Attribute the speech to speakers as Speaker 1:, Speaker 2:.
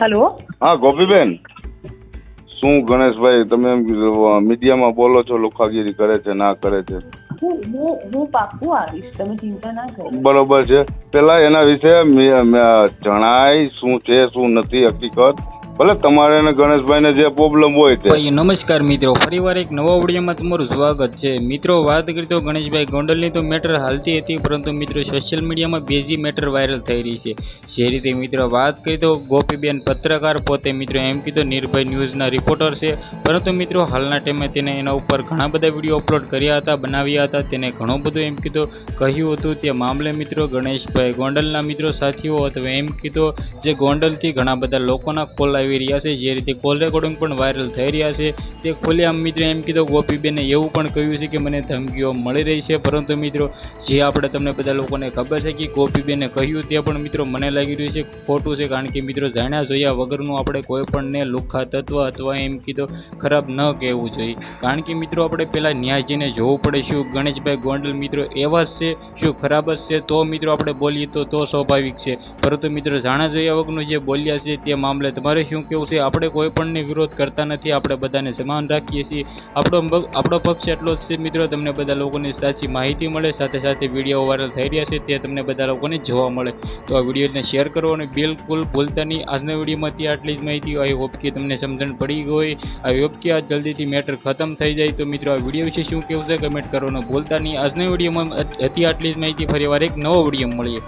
Speaker 1: Hello.
Speaker 2: હા ગોપીબેન. શું ગણેશભાઈ તમે એમ મીડિયામાં બોલો છો લુખાગીરી કરે છે ના કરે છે?
Speaker 1: હું હું હું આવીશ તમે ચિંતા ના કરો.
Speaker 2: બરોબર છે. પેલા એના વિશે જણાય શું છે શું નથી હકીકત. ભલે તમારે અને ગણેશભાઈને જે પ્રોબ્લેમ હોય તે.
Speaker 3: નમસ્કાર મિત્રો, ફરીવાર એક નવા વિડીયોમાં તમારું સ્વાગત છે. મિત્રો, વાત કરી તો ગણેશભાઈ ગોંડલની તો મેટર હાલતી હતી, પરંતુ મિત્રો સોશિયલ મીડિયામાં બેઝી મેટર વાયરલ થઈ રહી છે. જે રીતે મિત્રો વાત કરી તો ગોપીબેન પત્રકાર પોતે મિત્રો એમ કીધું, નિર્ભય ન્યૂઝના રિપોર્ટર છે. પરંતુ મિત્રો, હાલના ટાઈમે તેને એના ઉપર ઘણા બધા વીડિયો અપલોડ કર્યા હતા, બનાવ્યા હતા. તેને ઘણું બધું એમ કીધું, કહ્યું હતું તે મામલે મિત્રો, ગણેશભાઈ ગોંડલના મિત્રો સાથીઓ અથવા એમ કીધું, જે ગોંડલથી ઘણા બધા લોકોના કોલ આવી રહ્યા છે. જે રીતે કોલ રેકોર્ડિંગ પણ વાયરલ થઈ રહ્યા છે. તે ખુલ્લેઆમ મિત્રો એમ કીધું ગોપીબેને એવું પણ કહ્યું છે કે મને ધમકીઓ મળી રહી છે. પરંતુ મિત્રો, જે આપણે તમને બધા લોકોને ખબર છે કે ગોપીબેને કહ્યું તે પણ મિત્રો મને લાગી રહ્યું છે. ખોટું છે કારણ કે મિત્રો જાણ્યા જોયા વગરનું આપણે કોઈ પણને લુખ્ખા તત્વ અથવા એમ કીધો ખરાબ ન કહેવું જોઈએ. કારણ કે મિત્રો, આપણે પહેલાં ન્યાયજીને જોવું પડે શું ગણેશભાઈ ગોંડલ મિત્રો એવા જ છે? શું ખરાબ જ છે? તો મિત્રો, આપણે બોલીએ તો તો સ્વાભાવિક છે. પરંતુ મિત્રો જાણા જોયા વગરનું જે બોલ્યા છે તે મામલે તમારે કેવું છે? આપણે કોઈ પણને વિરોધ કરતા નથી, આપણે બધાને સમાન રાખીએ છીએ. આપણો આપણો પક્ષ એટલો જ છે મિત્રો, તમને બધા લોકોને સાચી માહિતી મળે, સાથે સાથે વીડિયો વાયરલ થઈ રહ્યા છે, તે તમને બધા લોકોને જોવા મળે. તો આ વિડીયોને શેર કરો અને બિલકુલ ભૂલતા નહીં. આજના વિડીયોમાંથી આટલી જ માહિતી. આઈ હોપ કે તમને સમજણ પડી ગઈ. આઈ હોપ કે આ જલ્દીથી મેટર ખતમ થઈ જાય. તો મિત્રો, આ વીડિયો વિશે શું કહેવું છે? કમેન્ટ કરવાનું ભૂલતા નહીં. આજના વિડીયોમાં હતી આટલી જ માહિતી. ફરી વાર એક નવો વીડિયો મળીએ.